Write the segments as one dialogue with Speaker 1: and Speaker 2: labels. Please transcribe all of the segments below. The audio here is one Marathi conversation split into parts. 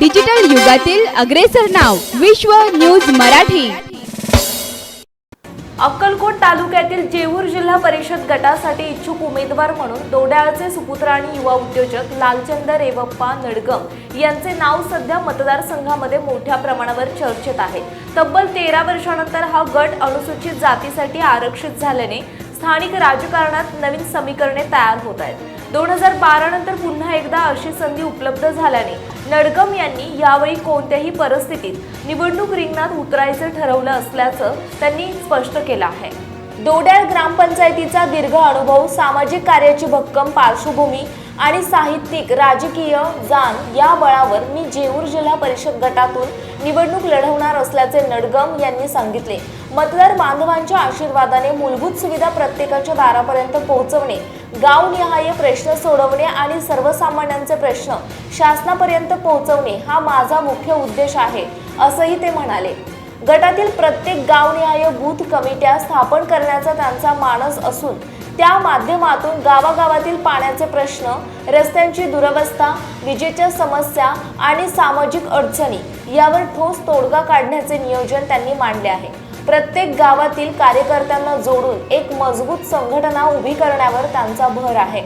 Speaker 1: डिजिटल युगातील अग्रेसर नाव विश्व न्यूज मराठी.
Speaker 2: अक्कलकोट तालुक्यातील जेऊर जिल्हा परिषद गटासाठी इच्छुक उमेदवार म्हणून दोड्याळचे सुपुत्र आणि युवा उद्योजक लालचंद रेवप्पा नडगम यांचे नाव सध्या मतदारसंघामध्ये मोठ्या प्रमाणावर चर्चेत आहे. तब्बल तेरा वर्षानंतर हा गट अनुसूचित जातीसाठी आरक्षित झाल्याने स्थानिक राजकारणात नवीन समीकरणे तयार होत आहेत. दोन हजार बारा नंतर पुन्हा एकदा अशी संधी उपलब्ध झाल्याने नडगम यांनी यावेळी कोणत्याही परिस्थितीत निवडणूक रिंगणात उतरायचं ठरवलं असल्याचं त्यांनी स्पष्ट केलं आहे. दोड्याळ ग्रामपंचायतीचा दीर्घ अनुभव सामाजिक कार्याची भक्कम पार्श्वभूमी आणि साहित्यिक राजकीय जाण या बळावर मी जेऊर जिल्हा परिषद गटातून निवडणूक लढवणार असल्याचे नडगम यांनी सांगितले. मतदार बांधवांच्या आशीर्वादाने मूलभूत सुविधा प्रत्येकाच्या दारापर्यंत पोहोचवणे गावनिहाय प्रश्न सोडवणे आणि सर्वसामान्यांचे प्रश्न शासनापर्यंत पोहोचवणे हा माझा मुख्य उद्देश आहे असंही ते म्हणाले. गटातील प्रत्येक गावनिहाय बूथ कमिट्या स्थापन करण्याचा त्यांचा मानस असून त्या माध्यमातून गावागावातील पाण्याचे प्रश्न रस्त्यांची दुरवस्था विजेच्या समस्या आणि सामाजिक अडचणी यावर ठोस तोडगा काढण्याचे नियोजन त्यांनी मांडले आहे. प्रत्येक गावातील कार्यकर्त्यांना जोडून एक मजबूत संघटना उभी करण्यावर त्यांचा भर आहे.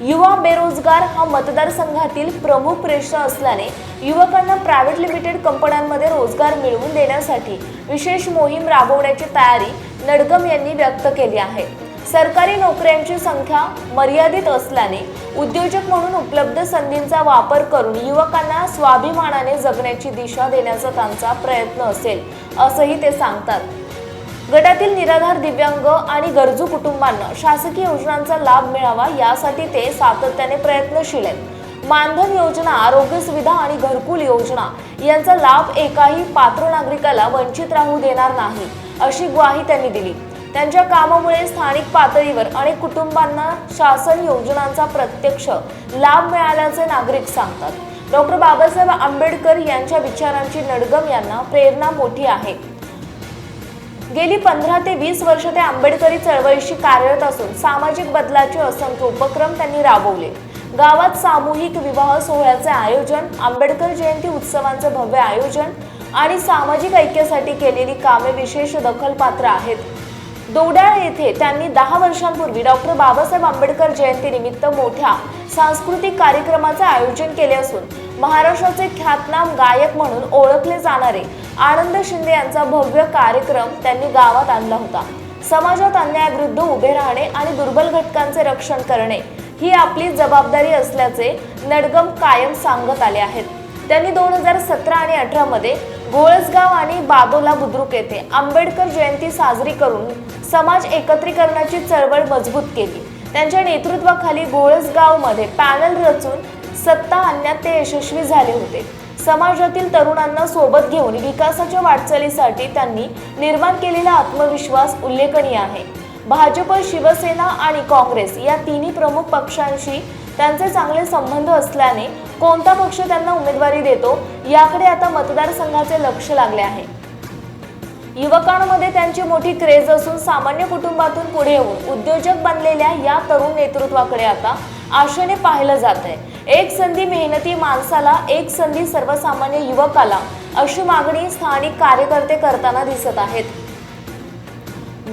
Speaker 2: युवा बेरोजगार हा मतदारसंघातील प्रमुख प्रश्न असल्याने युवकांना प्रायव्हेट लिमिटेड कंपन्यांमध्ये रोजगार मिळवून देण्यासाठी विशेष मोहीम राबवण्याची तयारी नडगम यांनी व्यक्त केली आहे. सरकारी नोकऱ्यांची संख्या मर्यादित असल्याने उद्योजक म्हणून उपलब्ध संधींचा वापर करून युवकांना स्वाभिमानाने जगण्याची दिशा देण्याचा त्यांचा प्रयत्न असेल. असंही ते सांगतात. गटातील निराधार दिव्यांग आणि गरजू कुटुंबांना शासकीय योजनांचा लाभ मिळावा यासाठी ते सातत्याने प्रयत्नशील आहेत. मानधन योजना आरोग्य सुविधा आणि घरकुल योजना यांचा लाभ एकाही पात्र नागरिकाला वंचित राहू देणार नाही अशी ग्वाही त्यांनी दिली. त्यांच्या कामामुळे स्थानिक पातळीवर अनेक कुटुंबांना शासन योजनांचा प्रत्यक्ष लाभ मिळाल्याचे नागरिक सांगतात. डॉक्टर बाबासाहेब आंबेडकर यांच्या विचारांची नडगम यांना प्रेरणा मोठी आहे. गेली पंधरा ते वीस वर्ष ते आंबेडकरी चळवळीशी कार्यरत असून सामाजिक बदलाचे असंख्य उपक्रम त्यांनी राबवले. गावात सामूहिक विवाह सोहळ्याचे आयोजन आंबेडकर जयंती उत्सवांचे भव्य आयोजन आणि सामाजिक ऐक्यासाठी केलेली कामे विशेष दखलपात्र आहेत. दोड्याळ येथे त्यांनी दहा वर्षांपूर्वी डॉक्टर बाबासाहेब आंबेडकर जयंतीनिमित्त मोठ्या सांस्कृतिक कार्यक्रमाचे आयोजन केले असून महाराष्ट्राचे ख्यातनाम गायक म्हणून ओळखले जाणारे आनंद शिंदे यांचा भव्य कार्यक्रम त्यांनी गावात आणला होता. समाजात अन्यायाविरुद्ध उभे राहणे आणि दुर्बल घटकांचे रक्षण करणे ही आपली जबाबदारी असल्याचे नडगम कायम सांगत आले आहेत. त्यांनी दोन हजार सतरा आणि अठरामध्ये गोळसगाव आणि बादोला बुद्रुक येथे आंबेडकर जयंती साजरी करून समाज एकत्रीकरणाची चळवळ मजबूत केली. त्यांच्या नेतृत्वाखाली गोळसगावमध्ये पॅनल रचून सत्ता आणण्यात ते यशस्वी झाले होते. समाजातील तरुणांना सोबत घेऊन विकासाच्या वाटचालीसाठी त्यांनी निर्माण केलेला आत्मविश्वास उल्लेखनीय आहे. भाजप शिवसेना आणि काँग्रेस या तिन्ही प्रमुख पक्षांशी त्यांचे चांगले संबंध असल्याने कोणता पक्ष त्यांना उमेदवारी देतो याकडे आता मतदारसंघाचे लक्ष लागले आहे. युवकांमध्ये त्यांची मोठी क्रेज असून सामान्य कुटुंबातून पुढे येऊन उद्योजक बनलेल्या या तरुण नेतृत्वाकडे आता आशेने पाहिलं जात आहे एक संधी मेहनती माणसाला एक संधी सर्वसामान्य युवकाला अशी मागणी स्थानिक कार्यकर्ते करताना दिसत आहेत.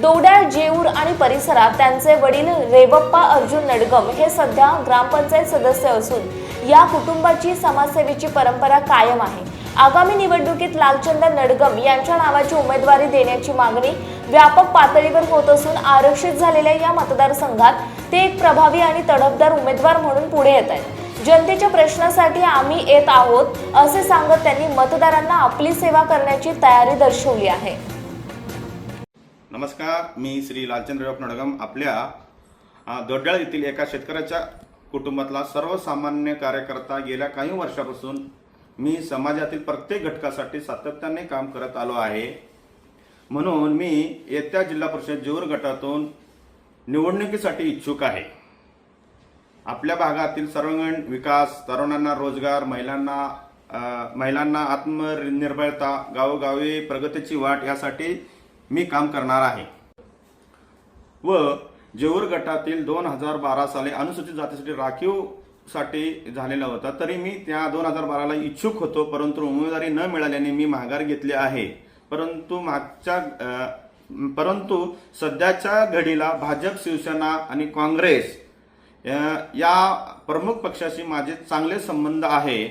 Speaker 2: दोड्याळ जेऊर आणि परिसरात त्यांचे वडील रेवप्पा अर्जुन नडगम हे सध्या ग्रामपंचायत सदस्य असून या कुटुंबाची समाजसेवेची परंपरा कायम आहे. आगामी निवडणुकीत लालचंद नडगम यांच्या नावाची उमेदवारी देण्याची मागणी व्यापक पातळीवर होत असून आरक्षित झालेल्या या मतदारसंघात ते एक प्रभावी आणि तडफदार उमेदवार म्हणून पुढे येत आहेत. जनतेच्या प्रश्नासाठी आम्ही येत आहोत असे सांगत त्यांनी मतदारांना आपली सेवा करण्याची तयारी दर्शवली आहे.
Speaker 3: नमस्कार मी श्री लालचंद्र नडगम आपल्या दोड्याळ येथील एका शेतकऱ्याच्या कुटुंबातला सर्वसामान्य कार्यकर्ता गेल्या काही वर्षापासून मी समाजातील प्रत्येक घटकासाठी सातत्याने काम करत आलो आहे. म्हणून मी येत्या जिल्हा परिषद जोर गटातून निवडणुकीसाठी इच्छुक आहे. आपल्या भागातील सर्वंगण विकास तरुणांना रोजगार महिलांना महिलांना आत्मनिर्भरता गावोगावी प्रगतीची वाट यासाठी मी काम करणार आहे. व जेऊर गटातील दोन हजार बारा साली अनुसूचित जातीसाठी राखीव साठी झालेला होता. तरी मी त्या दोन हजार बाराला इच्छुक होतो परंतु उमेदवारी न मिळाल्याने मी माघार घेतली आहे. परंतु मागच्या परंतु सध्याच्या घडीला भाजप शिवसेना आणि काँग्रेस या प्रमुख पक्षाशी माझे चांगले संबंध आहे.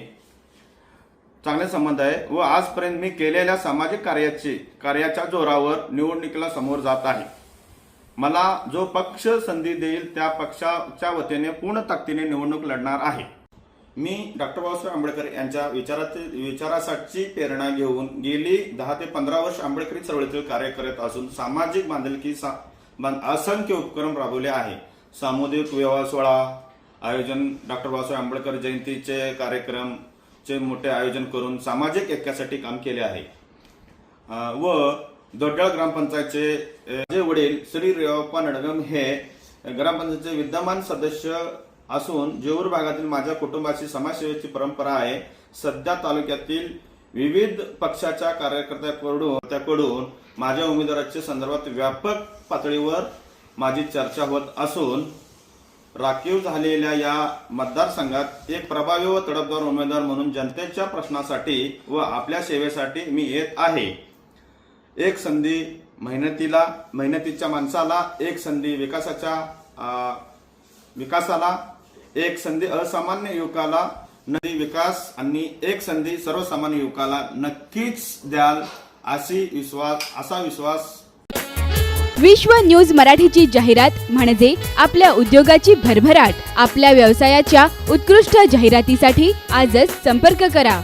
Speaker 3: चांगले संबंध आहे व आजपर्यंत मी केलेल्या सामाजिक कार्याचे कार्याच्या जोरावर निवडणुकीला समोर जात आहे. मला जो पक्ष संधी देईल त्या पक्षाच्या वतीने पूर्ण ताकदीने निवडणूक लढणार आहे. मी डॉक्टर बाबासाहेब आंबेडकर यांच्या विचाराचे विचारासाठी प्रेरणा घेऊन गेली. दहा ते पंधरा वर्ष आंबेडकरी चळवळीतील कार्य करत असून सामाजिक बांधिलकी सा- बां- असंख्य उपक्रम राबवले आहे. सामुदायिक विवाह सोहळा आयोजन डॉक्टर बाबासाहेब आंबेडकर जयंतीचे कार्यक्रम चे मोठे आयोजन करून सामाजिक ऐक्यासाठी काम केले आहे. व दोडगाळ ग्रामपंचायतचे जे वडील श्री रेवप्पा नडगम हे ग्रामपंचायतचे विद्यमान सदस्य असून जेऊर भागातील माझ्या कुटुंबाची समाजसेवेची परंपरा आहे. सध्या तालुक्यातील विविध पक्षाच्या कार्यकर्त्याकडून त्याकडून माझ्या उमेदवाराच्या संदर्भात व्यापक पातळीवर माझी चर्चा होत असून राखीव झालेल्या या मतदारसंघात एक प्रभावी व तडफदार उमेदवार म्हणून जनतेच्या प्रश्नासाठी व आपल्या सेवेसाठी मी येत आहे. एक संधी मेहनतीला मेहनतीच्या माणसाला एक संधी विकासाच्या विकासाला एक संधी असामान्य युवकाला नदी विकास आणि एक संधी सर्वसामान्य युवकाला नक्कीच द्याल अशी विश्वास असा विश्वास.
Speaker 1: विश्व न्यूज मराठीची जाहिरात म्हणजे आपल्या उद्योगाची भरभराट. आपल्या व्यवसायाच्या उत्कृष्ट जाहिरातीसाठी आजच संपर्क करा.